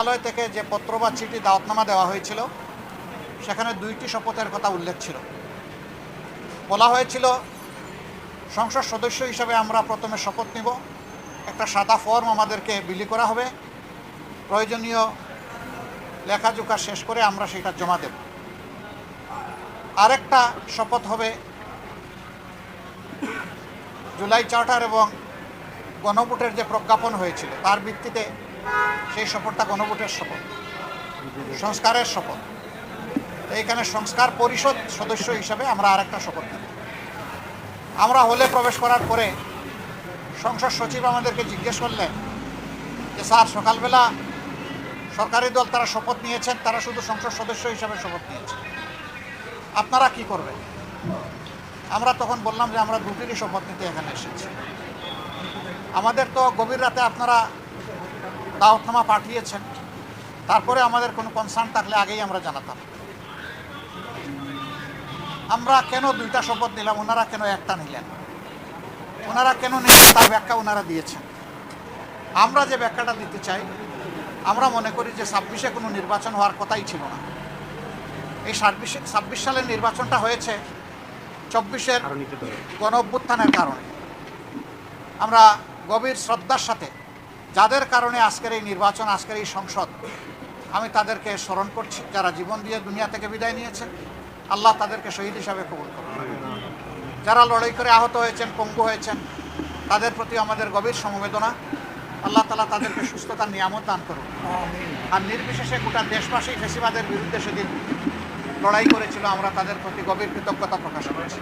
মন্ত্রণালয় থেকে যে পত্র বা চিঠি দাওয়াতনামা দেওয়া হয়েছিল, সেখানে দুইটি শপথের কথা উল্লেখ ছিল। বলা হয়েছিল, সংসদ সদস্য হিসাবে আমরা প্রথমে শপথ নিব, একটা সাদা ফর্ম আমাদেরকে বিলি করা হবে, প্রয়োজনীয় লেখাজোখা শেষ করে আমরা সেটা জমা দেব। আরেকটা শপথ হবে জুলাই চার্টার এবং গণভোটের যে প্রজ্ঞাপন হয়েছিল, তার ভিত্তিতে সেই শপথটা গণভোটের শপথ সংস্কারের শপথ এইখানে সংস্কার পরিষদ সদস্য হিসাবে আমরা আরেকটা শপথ নেব আমরা হলে প্রবেশ করার পরে সংসদ সচিব আমাদেরকে জিজ্ঞেস করলেন যে, স্যার, সকালবেলা সরকারি দল তারা শপথ নিয়েছেন, তারা শুধু সংসদ সদস্য হিসাবে শপথ নিয়েছেন আপনারা কি করবেন? আমরা তখন বললাম যে, আমরা দুটিরই শপথ নিতে এখানে এসেছি। আমাদের তো গভীর রাতে আপনারা দাওয়াতনামা পাঠিয়েছেন। তারপরে আমাদের কোনো কনসার্ন থাকলে আগেই আমরা জানাতাম। আমরা কেন দুইটা শপথ নিলাম? ওনারা কেন একটা নিলেন? ওনারা কেন নিলেন? তার ব্যাখ্যা ওনারা দিয়েছেন। আমরা যে ব্যাখ্যাটা দিতে চাই আমরা মনে করি যে ছাব্বিশে কোনো নির্বাচন হওয়ার কথাই ছিল না। এই ছাব্বিশে ছাব্বিশ সালের নির্বাচনটা হয়েছে চব্বিশের গণ অভ্যুত্থানের কারণে। আমরা গভীর শ্রদ্ধার সাথে যাদের কারণে আজকের এই নির্বাচন, আজকের এই সংসদ, আমি তাদেরকে স্মরণ করছি, যারা জীবন দিয়ে দুনিয়া থেকে বিদায় নিয়েছেন আল্লাহ তাদেরকে শহীদ হিসাবে কবুল করুন। যারা লড়াই করে আহত হয়েছেন, পঙ্গু হয়েছেন, তাদের প্রতি আমাদের গভীর সমবেদনা। আল্লাহ তালা তাদেরকে সুস্থতার নিয়ামত দান করুন আর নির্বিশেষে গোটা দেশবাসী ফেসিবাদের বিরুদ্ধে সেদিন লড়াই করেছিল, আমরা তাদের প্রতি গভীর কৃতজ্ঞতা প্রকাশ করেছি।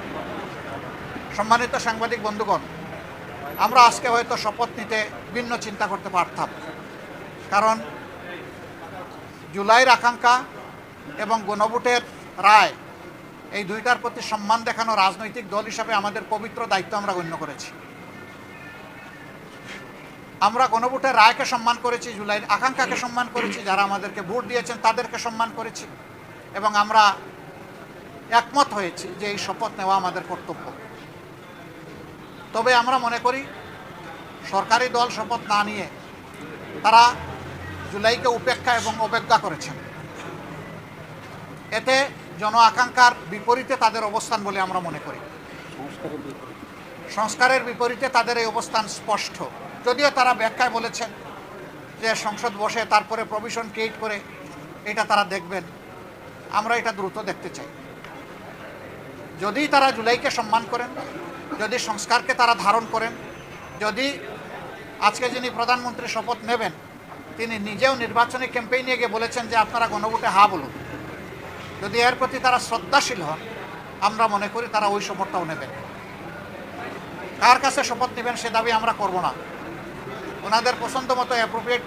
সম্মানিত সাংবাদিক বন্ধুগণ আমরা আজকে হয়তো শপথ নিতে ভিন্ন চিন্তা করতে পারতাম। কারণ জুলাইয়ের আকাঙ্ক্ষা এবং গণভোটের রায়, এই দুইটার প্রতি সম্মান দেখানো রাজনৈতিক দল হিসাবে আমাদের পবিত্র দায়িত্ব আমরা গণ্য করেছি। আমরা গণভোটের রায়কে সম্মান করেছি, জুলাইয়ের আকাঙ্ক্ষাকে সম্মান করেছি, যারা আমাদেরকে ভোট দিয়েছেন তাদেরকে সম্মান করেছি এবং আমরা একমত হয়েছি যে এই শপথ নেওয়া আমাদের কর্তব্য। তবে আমরা মনে করি সরকারি দল শপথ না নিয়ে তারা জুলাইকে উপেক্ষা এবং অবজ্ঞা করেছেন। এতে জন আকাঙ্ক্ষার বিপরীতে তাদের অবস্থান বলে আমরা মনে করি। সংস্কারের বিপরীতে তাদের এই অবস্থান স্পষ্ট। যদিও তারা ব্যাখ্যায় বলেছেন যে সংসদ বসে তারপরে প্রভিশন ক্রিয়েট করে এটা তারা দেখবেন। আমরা এটা দ্রুত দেখতে চাই। যদি তারা জুলাইকে সম্মান করেন যদি সংস্কারকে তারা ধারণ করেন, যদি আজকে যিনি প্রধানমন্ত্রী শপথ নেবেন, তিনি নিজেও নির্বাচনী ক্যাম্পেইনে গিয়ে বলেছেন যে আপনারা গণভোটে হা বলুন। যদি এর প্রতি তারা শ্রদ্ধাশীল হন, আমরা মনে করি তারা ওই শপথটাও নেবেন। কার কাছে শপথ নেবেন সে দাবি আমরা করব না। ওনাদের পছন্দ মতো অ্যাপ্রোপ্রিয়েট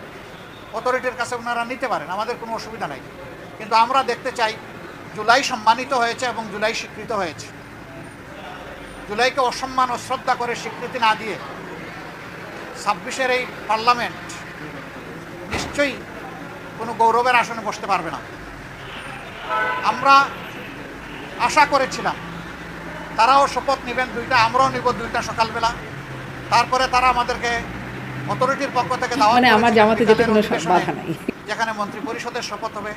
অথরিটির কাছে ওনারা নিতে পারেন, আমাদের কোনো অসুবিধা নাই। কিন্তু আমরা দেখতে চাই, জুলাই সম্মানিত হয়েছে এবং জুলাই স্বীকৃত হয়েছে। জুলাইকে অসম্মান ও শ্রদ্ধা করে স্বীকৃতি না দিয়ে ছাব্বিশের এই পার্লামেন্ট নিশ্চয়ই কোনো গৌরবের আসনে বসতে পারবে না। আমরা আশা করেছিলাম তারাও শপথ নেবেন দুইটা আমরাও নিব দুইটা সকালবেলা। তারপরে তারা আমাদেরকে অথরিটির পক্ষ থেকে মানে যেখানে মন্ত্রী পরিষদের শপথ হবে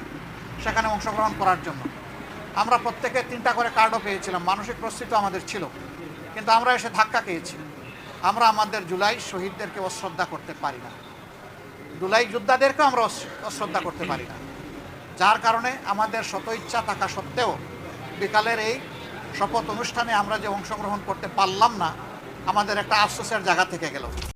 সেখানে অংশগ্রহণ করার জন্য। আমরা প্রত্যেকে তিনটা করে কার্ডও পেয়েছিলাম মানসিক প্রস্তুতি আমাদের ছিল। কিন্তু আমরা এসে ধাক্কা খেয়েছি। আমরা আমাদের জুলাই শহীদদেরকে অশ্রদ্ধা করতে পারি না। জুলাই যোদ্ধাদেরকে আমরা অশ্রদ্ধা করতে পারি না। যার কারণে আমাদের শত ইচ্ছা থাকা সত্ত্বেও বিকালের এই শপথ অনুষ্ঠানে আমরা যে অংশগ্রহণ করতে পারলাম না, আমাদের একটা আফসোসের জায়গা থেকে গেল।